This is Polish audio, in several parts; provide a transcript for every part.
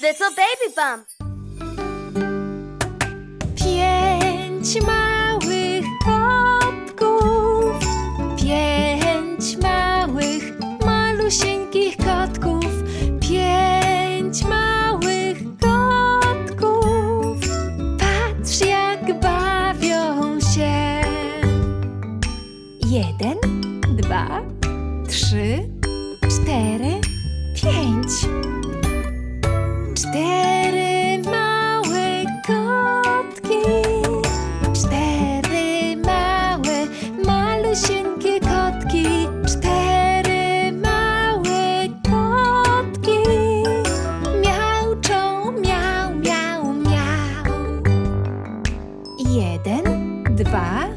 Little baby bump. Pięć małych kotków, pięć małych, malusieńkich kotków, pięć małych kotków. Patrz, jak bawią się. Jeden, dwa, trzy, cztery, pięć. Jeden, dwa,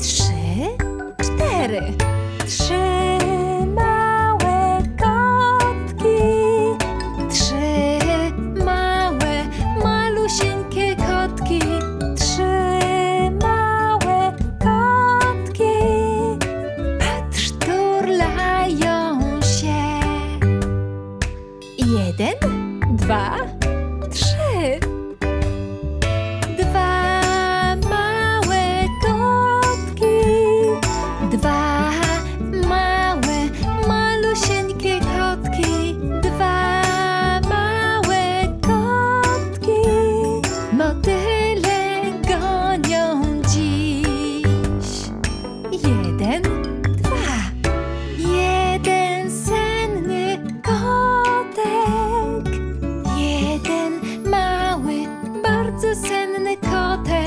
trzy, cztery. Trzy małe kotki. Trzy małe, malusieńkie kotki. Trzy małe kotki. Patrz, turlają się. Jeden, dwa, caught